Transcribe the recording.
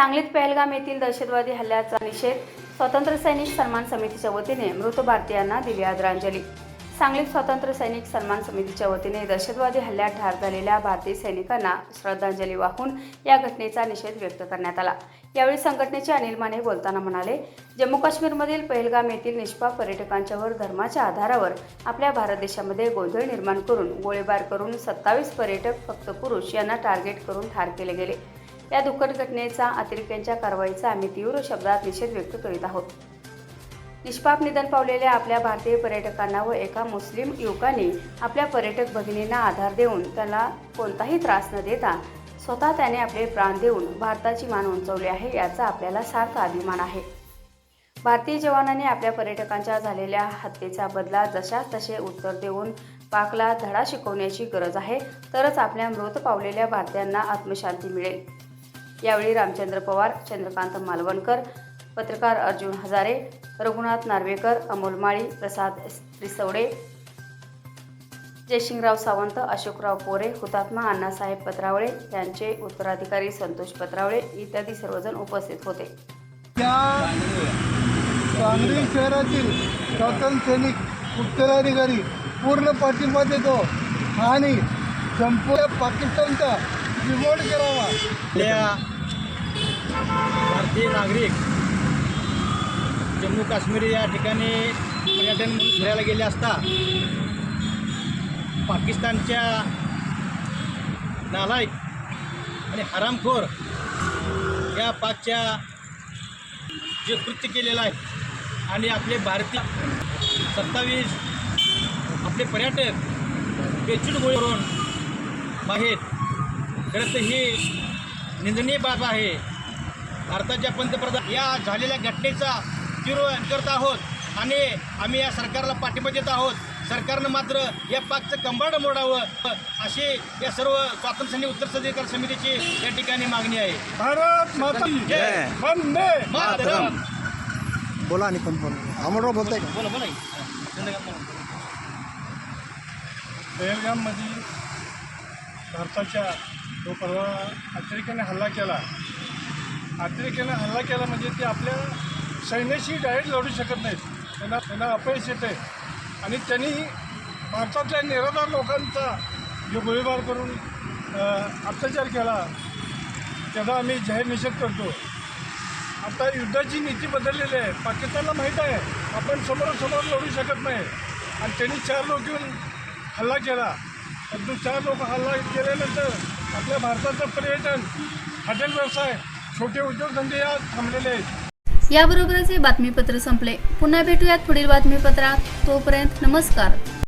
सांगलीत पहलगाम येथील दहशतवादी हल्ल्याचा निषेध स्वातंत्र्य सैनिक सन्मान समितीच्या वतीने मृत भारतीयांना दिली आदरांजली. सांगलीत स्वातंत्र्य सैनिक सन्मान समितीच्या वतीने दहशतवादी हल्ल्यात ठार झालेल्या भारतीय सैनिकांना श्रद्धांजली वाहून या घटनेचा निषेध व्यक्त करण्यात आला. यावेळी संघटनेचे अनिल माने बोलताना म्हणाले जम्मू काश्मीरमधील पहलगाम येथील निष्पाप पर्यटकांच्यावर धर्माच्या आधारावर आपल्या भारत देशामध्ये गोंधळ निर्माण करून गोळीबार करून सत्तावीस पर्यटक फक्त पुरुष यांना टार्गेट करून ठार केले गेले. या दुःखद घटनेचा अतिरेक्यांच्या कारवाईचा आम्ही तीव्र शब्दात निषेध व्यक्त करीत आहोत. निष्पाप निधन पावलेल्या आपल्या भारतीय पर्यटकांना व एका मुस्लिम युवकाने आपल्या पर्यटक भगिनींना आधार देऊन त्याला कोणताही त्रास न देता स्वतः त्याने आपले प्राण देऊन भारताची मान उंचवली आहे याचा आपल्याला सार्थ अभिमान आहे. भारतीय जवानांनी आपल्या पर्यटकांच्या झालेल्या हत्येचा बदला जशा तसे उत्तर देऊन पाकला धडा शिकवण्याची गरज आहे तरच आपल्या मृत पावलेल्या भारतीयांना आत्मशांती मिळेल. यावेळी रामचंद्र पवार चंद्रकांत मालवणकर पत्रकार अर्जुन हजारे रघुनाथ नार्वेकर अमोल माळी प्रसाद रिसवडे जयशिंगराव सावंत अशोकराव पोरे हुतात्मा अण्णासाहेब पत्रावळे यांचे उत्तराधिकारी संतोष पत्रावळे इत्यादी सर्वजण उपस्थित होते. सांगली शहरातील स्वातंत्र्य सैनिक उत्तराधिकारी पूर्ण पाठिंबा देतो आणि संपूर्ण पाकिस्तानचा बिमोड करावा. भारतीय नागरिक जम्मू काश्मीर या ठिकाणी पर्यटन म्हणून फिरायला गेले असता पाकिस्तानच्या नालायक आणि हरामखोर या पाकच्या जे कृत्य केलेलं आहे आणि आपले भारतीय सत्तावीस आपले पर्यटक बेचूट गोळी करून आहेत खरं तर ही निंदनीय बाब आहे. भारताच्या पंतप्रधान या झालेल्या घटनेचा तीव्र करत आहोत आणि आम्ही या सरकारला पाठिंबा देत आहोत. सरकारनं मात्र या पाकचं कंबाड मोडावं अशी या सर्व स्वातंत्र्य उत्तर सदीकर समितीची या ठिकाणी मागणी आहे. भारत माता की जय. वंदे मातरम. बोला आणि पण बोला. अमरराव बोलताय का? बोला बोला. चंद्रकांत बोला. भारताच्या जो परवा अतिरेक्याने हल्ला केला अतिरेक्याने हल्ला केला म्हणजे ते आपल्या सैन्याशी डायरेक्ट लढू शकत नाहीत. त्यांना त्यांना अपयश येते आणि त्यांनी भारतातल्या निराधार लोकांचा जो गोळीबार करून अत्याचार केला त्याचा आम्ही जाहीर निषेध करतो. आता युद्धाची नीती बदललेली आहे. पाकिस्तानला माहीत आहे आपण समोरासमोर लढू शकत नाही. आणि त्यांनी चार लोक येऊन हल्ला केला. परंतु चार लोक हल्ला केल्यानंतर आपल्या भारताचं पर्यटन हॉटेल व्यवसाय छोटे उद्योगधंदे या थांबलेले आहेत. याबरोबरच हे बातमीपत्र संपले. पुन्हा भेटूयात पुढील बातमीपत्रात. तोपर्यंत नमस्कार.